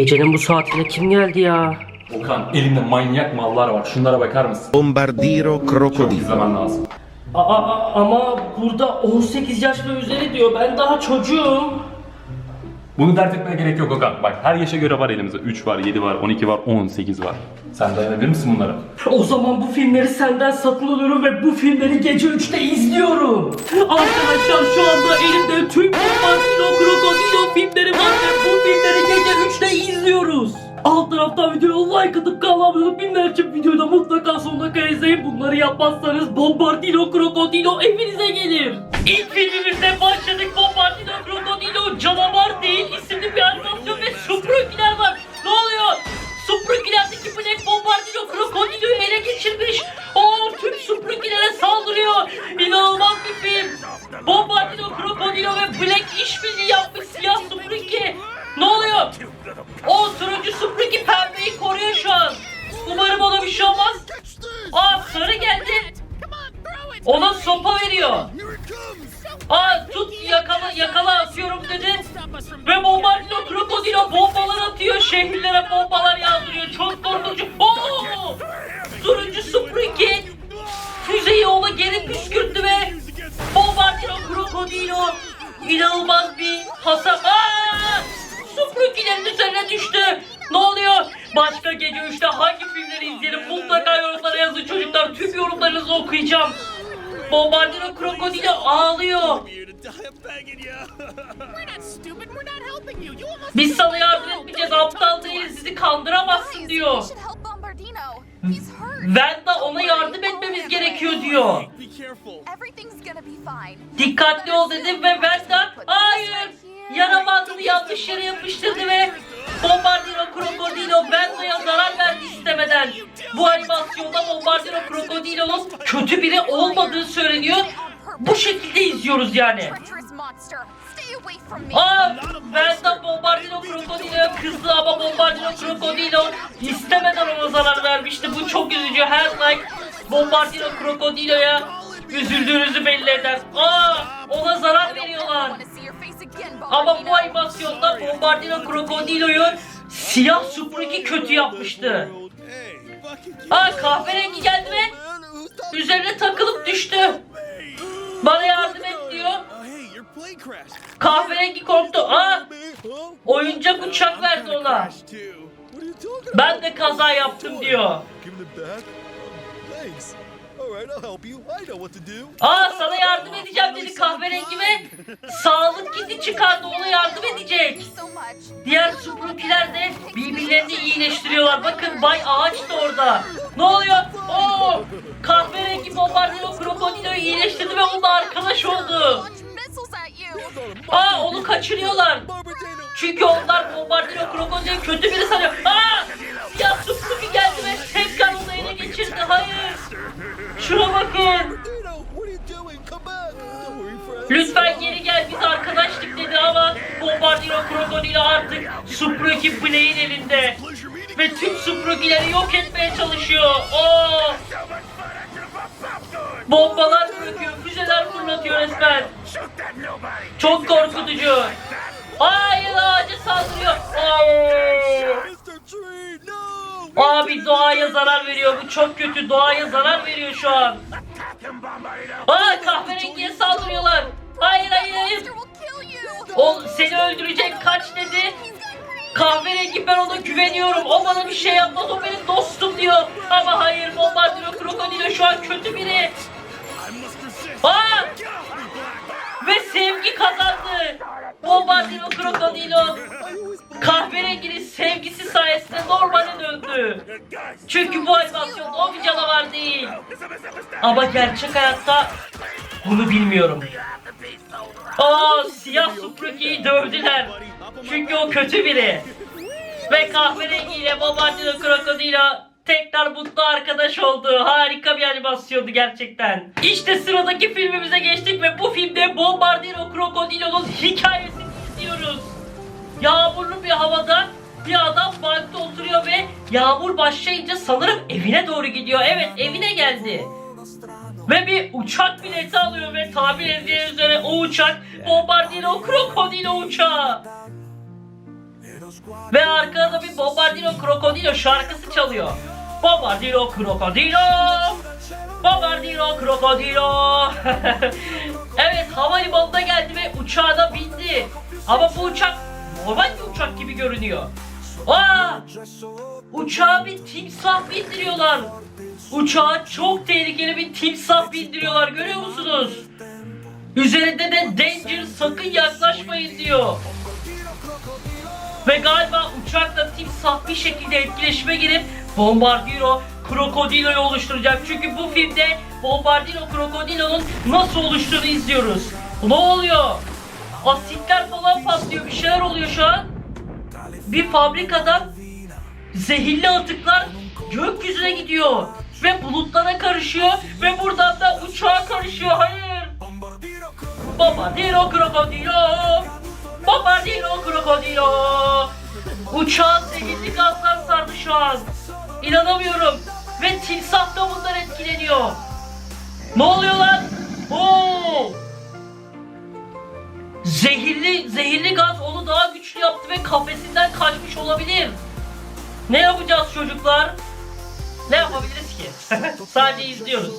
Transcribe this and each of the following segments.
Gecenin bu saatinde kim geldi ya? Okan elimde manyak mallar var. Şunlara bakar mısın? Bombardiro Çok crocodilo. izlemen lazım. Aa, ama burada 18 yaş ve üzeri diyor. Ben daha çocuğum. Bunu dert etmeye gerek yok Okan. Bak her yaşa göre var elimizde. 3 var, 7 var, 12 var, 18 var. Sen dayanabilir misin bunlara? O zaman bu filmleri senden satın alıyorum ve bu filmleri gece 3'te izliyorum. Arkadaşlar şu anda elimde tüm Bombardino Krokodilo filmleri var ve bu filmleri gece 3'te izliyoruz. Alt taraftan videoya like atıp kanala abone olup binler için videoyu da mutlaka sonuna kadar izleyin. Bunları yapmazsanız Bombardino Krokodilo evinize gelir. İlk filmimizde başladık Bombardino Krokodilo canavar değil isimli bir animasyon ve Suprakiler var. Ne oluyor? Suprakiler'deki Black Bombardino Krokodilo'yu ele geçirmiş. O tüm Suprakiler'e saldırıyor. İnanılmaz bir film. Bombardino Krokodilo ve Black işbirliği yapmış siyah Supraki. Ne oluyor? O turuncu Supraki pembeyi koruyor şu an. Umarım ona bir şey olmaz. Aa sarı geldi. Ona sopa veriyor. Aa tut yakala yakala atıyorum dedi. Ve bombardino krokodilo bombalar atıyor. Şehirlere bombalar yağdırıyor. Çok korkutucu. Oo! Turuncu Sprigget füzeyi ona geri püskürttü ve bombardino krokodilo inanılmaz bir hasar. Aa! Sprigget'lerin üzerine düştü. Ne oluyor? Başka gece 3'te hangi filmleri izleyelim? Mutlaka yorumlara yazın çocuklar. Tüm yorumlarınızı okuyacağım. Bombardino krokodilo ağlıyor. Biz sana yardım etmeyeceğiz aptal değiliz sizi kandıramazsın diyor. Venda ona yardım etmemiz gerekiyor diyor. Dikkatli ol dedim ve Venda hayır yara bandını yanlış yere yapıştırdı ve Bombardino Krokodilo Venda'ya zarar verdi istemeden. Bu animasyonda Bombardino Krokodilo'nun kötü biri olmadığı söyleniyor. Bu şekilde izliyoruz yani. Aa, Venda Bombardino Krokodilo'ya kızdı ama Bombardino Krokodilo istemeden ona zarar vermişti. Bu çok üzücü. Her like Bombardino Krokodilo'ya üzüldüğünüzü belli eder. Aa, ona zarar veriyorlar. Ama bu animasyonda Bombardino Krokodilo'yu siyah Supraki kötü yapmıştı. Aa kahverengi geldi ve üzerine takılıp düştü. Bana yardım et diyor. Kahverengi korktu. Aa oyuncak uçak verdi ona. Ben de kaza yaptım diyor. Aa sana yardım edeceğim dedi kahverengi ve sağlık kiti çıkardı ona yardım edecek. Diğer Suprakiler de birbirlerini iyileştiriyorlar. Bakın Bay Ağaç da orada. Ne oluyor? Oo! Kahverengi Bombardino Krokodilo'yu iyileştirdi ve onunla arkadaş oldu. Aa onu kaçırıyorlar. Çünkü onlar Bombardino Krokodilo'yu kötü biri sanıyor. Aa! Siyah Supraki Şuna bakın. Lütfen geri gel biz arkadaşlık dedi ama Bombardino Krokodilo artık Supraki Blade'in elinde. Ve tüm Suprakileri yok etmeye çalışıyor. Oo! Bombalar bırakıyor, füzeler fırlatıyor resmen. Çok korkutucu. Hayır ağaca saldırıyor. Oo! Abi doğaya zarar veriyor. Bu çok kötü. Doğaya zarar veriyor şu an. Aa kahverengiye saldırıyorlar. Hayır hayır hayır. O seni öldürecek kaç dedi. Kahverengi ben ona güveniyorum. O bana bir şey yapmaz. O benim dostum diyor. Ama hayır Bombardino Krokodilo şu an kötü biri. Aa! Ve sevgi kazandı. Bombardino Krokodilo kahverenginin sevgisi sayesinde normale döndü. Çünkü bu animasyon o bir canavar değil. Ama gerçek hayatta bunu bilmiyorum. Aa siyah Supraki'yi dövdüler. Çünkü o kötü biri. Ve kahverengiyle Bombardino Krokodilo tekrar mutlu arkadaş oldu. Harika bir animasyondu gerçekten. İşte sıradaki filmimize geçtik ve bu filmde Bombardino Krokodilo'nun hikayesini izliyoruz. Yağmurlu bir havada bir adam bankta oturuyor ve yağmur başlayınca sanırım evine doğru gidiyor. Evet evine geldi. Ve bir uçak bileti alıyor ve tahmin edildiği üzere o uçak Bombardino Krokodilo uçağı. Ve arkada da bir Bombardino Krokodilo şarkısı çalıyor. Bombardino Krokodilo. Bombardino Krokodilo. evet havalimanına geldi ve uçağına bindi. Ama bu uçak normal bir uçak gibi görünüyor. Aa! Uçağa bir timsah bindiriyorlar. Uçağa çok tehlikeli bir timsah bindiriyorlar görüyor musunuz? Üzerinde de danger sakın yaklaşmayın diyor. Ve galiba uçakla timsah bir şekilde etkileşime girip Bombardiro Krokodilo'yu oluşturacak. Çünkü bu filmde Bombardiro Krokodilo'nun nasıl oluştuğunu izliyoruz. Ne oluyor? Asitler falan patlıyor. Bir şeyler oluyor şu an. Bir fabrikadan zehirli atıklar gökyüzüne gidiyor. Ve bulutlara karışıyor. Ve buradan da uçağa karışıyor. Hayır. Bombardiro krokodilo. Bombardiro krokodilo. Uçağın zehirli gazlar sardı şu an. İnanamıyorum. Ve timsah da bundan etkileniyor. Ne oluyor lan? Oo! Zehirli, zehirli gaz onu daha güçlü yaptı ve kafesinden kaçmış olabilir. Ne yapacağız çocuklar? Ne yapabiliriz ki? Sadece izliyoruz.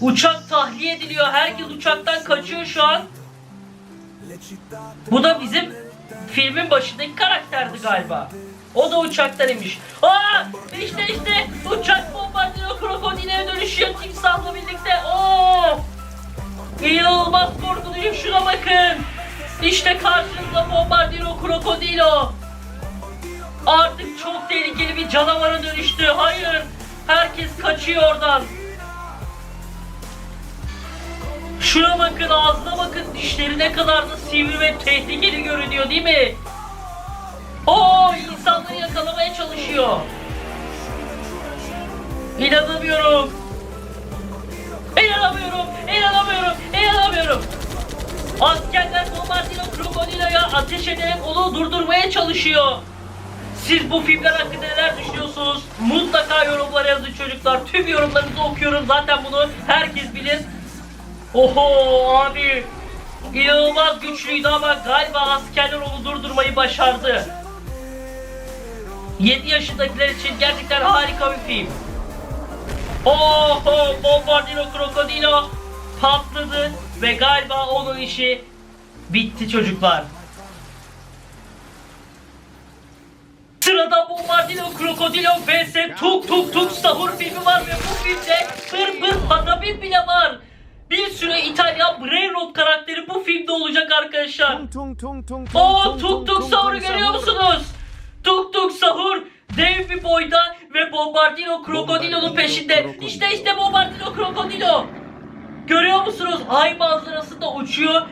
Uçak tahliye ediliyor. Herkes uçaktan kaçıyor şu an. Bu da bizim filmin başındaki karakterdi galiba. O da uçaktan inmiş. Aa! İşte işte uçak bombardino krokodiline dönüşüyor timsahla birlikte. Oo! İnanılmaz korkutucu şuna bakın. İşte karşınızda bombardino krokodilo. Artık çok tehlikeli bir canavara dönüştü. Hayır. Herkes kaçıyor oradan. Şuna bakın ağzına bakın dişleri ne kadar da sivri ve tehlikeli görünüyor değil mi? Oo insanları yakalamaya çalışıyor. İnanamıyorum. İnanamıyorum. İnanamıyorum. İnanamıyorum. Askerler Bombardino Krokodilo'ya ateş ederek onu durdurmaya çalışıyor. Siz bu filmler hakkında neler düşünüyorsunuz? Mutlaka yorumlara yazın çocuklar. Tüm yorumlarınızı okuyorum. Zaten bunu herkes bilir. Oho abi. İnanılmaz güçlüydü ama galiba askerler onu durdurmayı başardı. 7 yaşındakiler için gerçekten harika bir film. Oho Bombardino Krokodilo patladı ve galiba onun işi bitti çocuklar. Sırada Bombardino Krokodilo vs Tuk Tuk Tuk Sahur filmi var ve bu filmde Hır Hır Patabim bile var. Bir süre İtalyan Brain Rot karakteri bu filmde olacak arkadaşlar. O Tuk Tuk Sahur'u görüyor musunuz? Tuk Tuk Sahur dev bir boyda ve Bombardino Krokodilo'nun peşinde. İşte işte Bombardino Krokodilo. Görüyor musunuz? Ay manzarasında uçuyor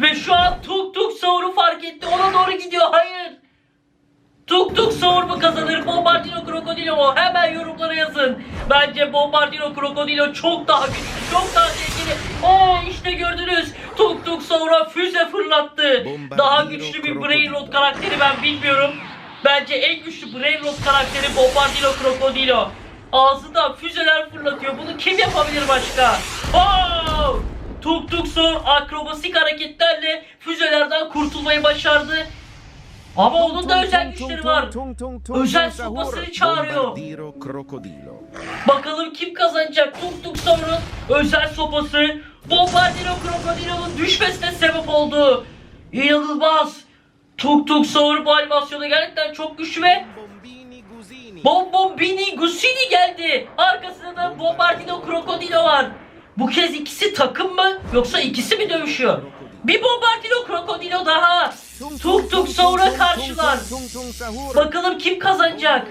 ve şu an Tuk Tuk Sahur'u fark etti. Ona doğru gidiyor. Hayır. Tuk Tuk Sahur mu kazanır? Bombardino Krokodilo mu? Hemen yorumlara yazın. Bence Bombardino Krokodilo çok daha güçlü, çok daha tehlikeli. Oo işte gördünüz. Tuk Tuk Sahur'a füze fırlattı. Bombardino Daha güçlü bir Brain Rot karakteri ben bilmiyorum. Bence en güçlü Brain Rot karakteri Bombardino Krokodilo. Ağzından füzeler fırlatıyor. Bunu kim yapabilir başka? Oo! Tuk Tuk Sahur akrobasik hareketlerle füzelerden kurtulmayı başardı. Ama onun da özel güçleri var. Özel sopasını çağırıyor. Bakalım kim kazanacak? Tuk Tuk Sahur'un özel sopası Bombardino Krokodilo'nun düşmesine sebep oldu. İnanılmaz. Tuk Tuk Sahur bu animasyonu gerçekten çok güçlü ve Bombini Gusini. Geldi. Arkasında da Bombardino Krokodilo var. Bu kez ikisi takım mı yoksa ikisi mi dövüşüyor? Bir Bombardino Krokodilo daha. Tuk Tuk Sahur'a karşılar. Bakalım kim kazanacak?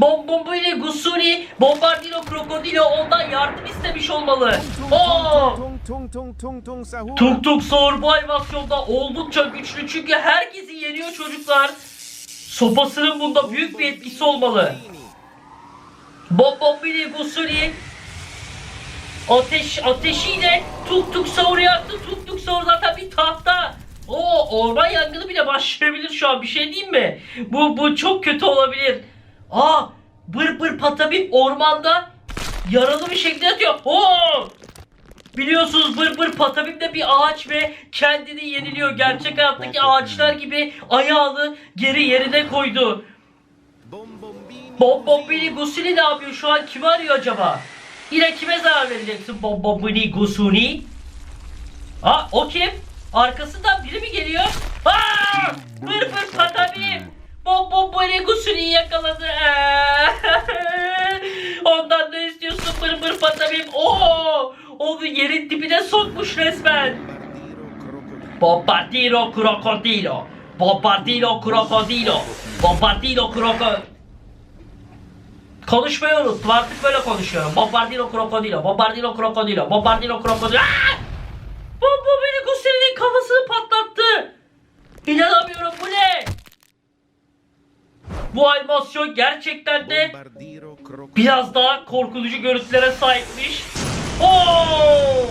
Bom Bombini Gusuni Bombardino Krokodilo ondan yardım istemiş olmalı. Oo! Tung tung sahur. Sahur bu animasyonda oldukça güçlü çünkü herkesi yeniyor çocuklar. Sopasının bunda büyük bir etkisi olmalı. Bom Bombini Gusuni Ateş, ateşiyle Tuk Tuk Sahur'u yaktı. Tuk Tuk Sahur zaten bir tahta. O orman yangını bile başlayabilir şu an bir şey diyeyim mi? Bu bu çok kötü olabilir. Aa bır bır patabim ormanda yaralı bir şekilde yatıyor. Oo! Biliyorsunuz Bır Bır Patabim de bir ağaç ve kendini yeniliyor. Gerçek hayattaki ağaçlar gibi ayağını geri yerine koydu. Bombombini Gusuni ne yapıyor şu an? Kimi arıyor acaba? Yine kime zarar vereceksin Bombombini Gusuni? Ha o kim? Arkasından biri mi geliyor? Aa! Bır Bır Patabim! Bombombini Gusuni'yi yakaladı. Ondan ne istiyorsun Bır Bır Patabim? Oo! Onu yerin dibine sokmuş resmen. Bombardiro crocodilo. Bombardiro crocodilo. Bombardiro crocodilo. Konuşmayı unuttum artık böyle konuşuyorum. Bombardiro crocodilo. Bombardiro crocodilo. Bombardiro crocodilo. Aaaa! Bomba beni Guseli'nin kafasını patlattı. İnanamıyorum bu ne? Bu animasyon gerçekten de biraz daha korkutucu görüntülere sahipmiş. Oo!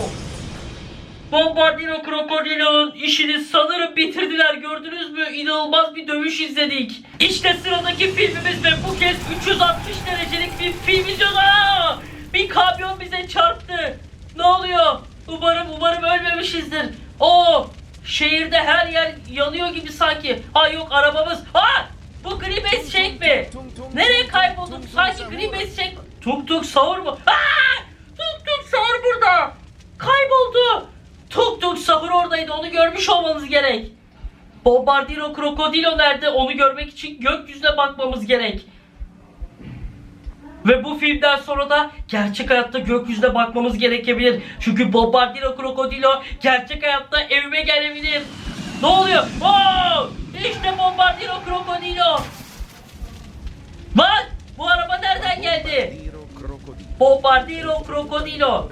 Bombardino Crocodilo'nun işini sanırım bitirdiler gördünüz mü? İnanılmaz bir dövüş izledik. İşte sıradaki filmimiz ve bu kez 360 derecelik bir film izliyoruz. Aa! Bir kamyon bize çarptı. Ne oluyor? Umarım umarım ölmemişizdir. Oo! Şehirde her yer yanıyor gibi sanki. Ha yok arabamız. Ha! Bu Base Shake mi? Nereye kaybolduk? Sanki Base Shake. Tuk tuk sahur mu? Aa! Tuk tuk sahur burada. Kayboldu. Tuk tuk sahur oradaydı. Onu görmüş olmanız gerek. Bombardiro Krokodilo nerede? Onu görmek için gökyüzüne bakmamız gerek. Ve bu filmden sonra da gerçek hayatta gökyüzüne bakmamız gerekebilir. Çünkü Bombardiro Krokodilo gerçek hayatta evime gelebilir. Ne oluyor? Oo! İşte Bombardiro Krokodilo. Lan! Bu araba nereden geldi? Bombardiro crocodilo. Bombardiro Krokodilo.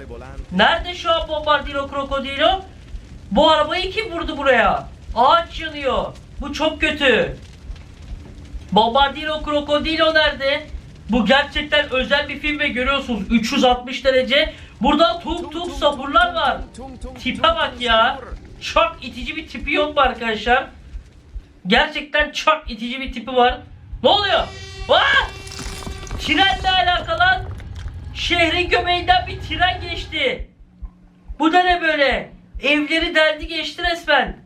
Nerede şu an Bombardiro Krokodilo? Bu arabayı kim vurdu buraya? Ağaç yanıyor. Bu çok kötü. Bombardiro Krokodilo nerede? Bu gerçekten özel bir film ve görüyorsunuz 360 derece. Burada tuk tuk sahurlar var. Tipe bak ya. Çok itici bir tipi yok mu arkadaşlar? Gerçekten çok itici bir tipi var. Ne oluyor? Aa! Trenle alakalı şehrin göbeğinden bir tren geçti. Bu da ne böyle? Evleri deldi geçti resmen.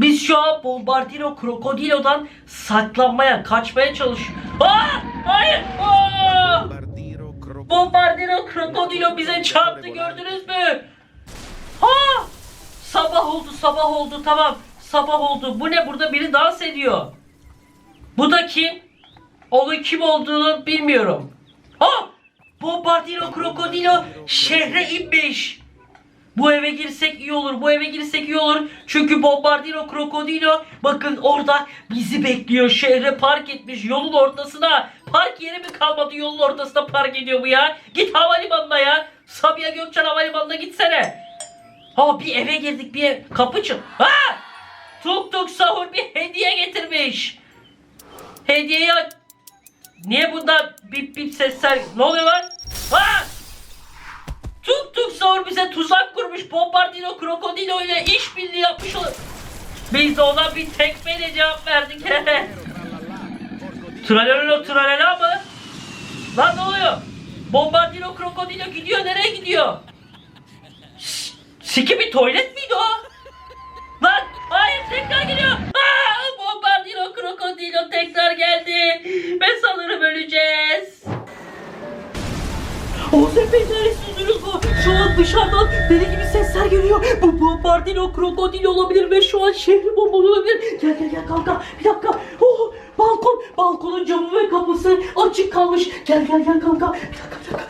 Biz şu an Bombardiro Krokodilo'dan saklanmaya, kaçmaya çalışıyoruz. Aa! Hayır! Aa! Crocodilo. Bombardiro Krokodilo bize çarptı gördünüz mü? Ha! Sabah oldu sabah oldu tamam. Sabah oldu. Bu ne burada biri dans ediyor. Bu da kim? Onun kim olduğunu bilmiyorum. Ha! Bombardiro Krokodilo şehre inmiş. Bu eve girsek iyi olur. Bu eve girsek iyi olur. Çünkü Bombardiro Krokodilo bakın orada bizi bekliyor. Şehre park etmiş yolun ortasına. Park yeri mi kalmadı yolun ortasına park ediyor bu ya. Git havalimanına ya. Sabiha Gökçen havalimanına gitsene. Ha bir eve girdik bir ev. Kapı çın. Ha! Tuk tuk sahur bir hediye getirmiş. Hediyeyi. Niye bundan bip bip sesler? Ne oluyor lan? Ha! Tuk tuk sahur bize tuzak kurmuş. Bombardino krokodilo ile işbirliği yapmış olur. Biz ona bir tekmeyle cevap verdik. Tralala tralala mı? Lan ne oluyor? Bombardino krokodilo gidiyor. Nereye gidiyor? S- Siki bir tuvalet miydi o? Lan hayır tekrar geliyor. Bombardino krokodilo tekrar geldi. Ve sanırım öleceğiz. Oğuzhan Bey neresiniz bu? Şu an dışarıdan deli gibi sesler geliyor. Bu bombardino krokodil olabilir ve şu an şehri bombalıyor olabilir. Gel gel gel kanka bir dakika. Oh, balkon balkonun camı ve kapısı açık kalmış. Gel gel gel kanka bir dakika bir dakika.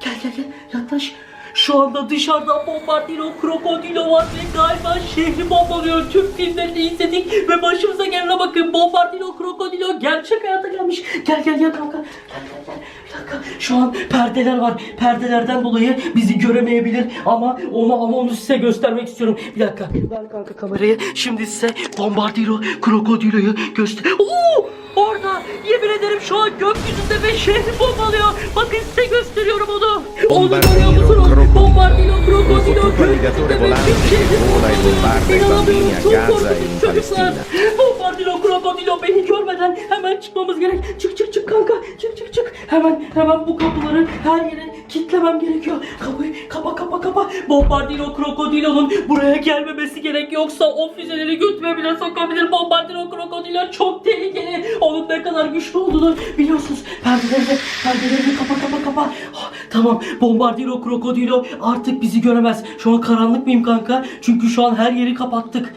Gel gel gel yaklaş. Şu anda dışarıda bombardino krokodilo var ve galiba şehri bombalıyor. Tüm filmlerini izledik ve başımıza gelene bakın. Bombardino krokodilo gerçek hayata gelmiş. Gel gel gel kanka. Gel gel gel. Bir. Şu an perdeler var. Perdelerden dolayı bizi göremeyebilir ama onu ama onu size göstermek istiyorum. Bir dakika. Ver kanka kamerayı. Şimdi size Bombardiro krokodiloyu göster. Oo! Orada yemin ederim şu an gökyüzünde ve şehri bombalıyor. Bakın size gösteriyorum onu. Onu görüyor musunuz? Bombardino krokodilo gökyüzünde ve tüm şehri i İnanamıyorum, çok korkunç çocuklar. Bombardino krokodilo beni görmeden hemen çıkmamız gerek. Çık çık çık kanka. Çık çık çık. Hemen hemen bu kapıları her yere Kitlemem gerekiyor. Kapıyı kapa kapa kapa. Bombardino Krokodilo'nun buraya gelmemesi gerek. Yoksa o füzeleri götüme bile sokabilir. Bombardino Krokodilo çok tehlikeli. Onun ne kadar güçlü olduğunu biliyorsunuz. Perdelerini, perdelerini kapa kapa kapa. Ah, tamam. Bombardino Krokodilo artık bizi göremez. Şu an karanlık mıyım kanka? Çünkü şu an her yeri kapattık.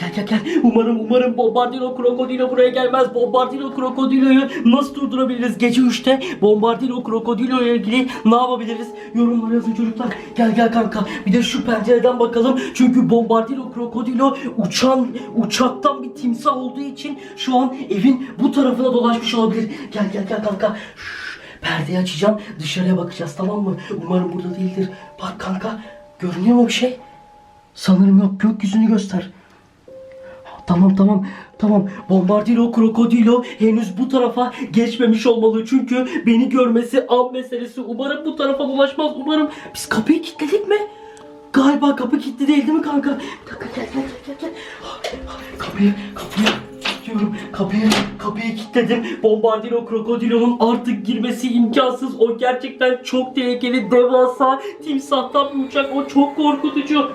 Gel gel gel. Umarım umarım Bombardino Krokodilo buraya gelmez. Bombardino Krokodilo'yu nasıl durdurabiliriz? Gece 3'te Bombardino Krokodilo ile ilgili ne yapabiliriz? Yorumlara yazın çocuklar. Gel gel kanka. Bir de şu pencereden bakalım. Çünkü Bombardino Krokodilo uçan uçaktan bir timsah olduğu için şu an evin bu tarafına dolaşmış olabilir. Gel gel gel kanka. Şşş, perdeyi açacağım. Dışarıya bakacağız tamam mı? Umarım burada değildir. Bak kanka. Görünüyor mu bir şey? Sanırım yok. Gökyüzünü göster. Tamam tamam tamam. Bombardino Krokodilo henüz bu tarafa geçmemiş olmalı. Çünkü beni görmesi an meselesi. Umarım bu tarafa ulaşmaz umarım biz kapıyı kilitledik mi? Galiba kapı kilitli değil değil mi kanka? Bir dakika gel gel gel gel Kapıyı kapıyı kilitliyorum. Kapıyı kapıyı kilitledim. Bombardino Krokodilo'nun artık girmesi imkansız. O gerçekten çok tehlikeli devasa timsahtan bir uçak. O çok korkutucu.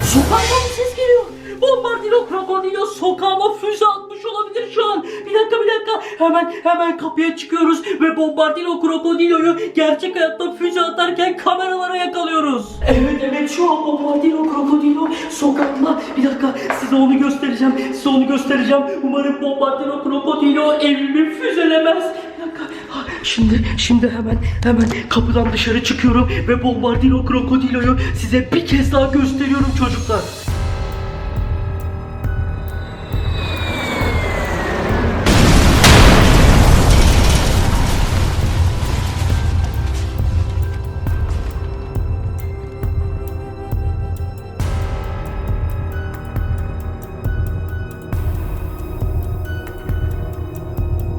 Sokaktan bir ses geliyor. Bombardino krokodilo sokağıma füze atmış olabilir şu an. Bir dakika bir dakika. Hemen hemen kapıya çıkıyoruz ve Bombardino krokodiloyu gerçek hayatta füze atarken kameralara yakalıyoruz. Evet evet şu an Bombardino krokodilo sokağımda. Bir dakika size onu göstereceğim. Size onu göstereceğim. Umarım Bombardino krokodilo evimi füzelemez. Bir dakika. Şimdi şimdi hemen hemen kapıdan dışarı çıkıyorum ve Bombardino krokodiloyu size bir kez daha gösteriyorum çocuklar.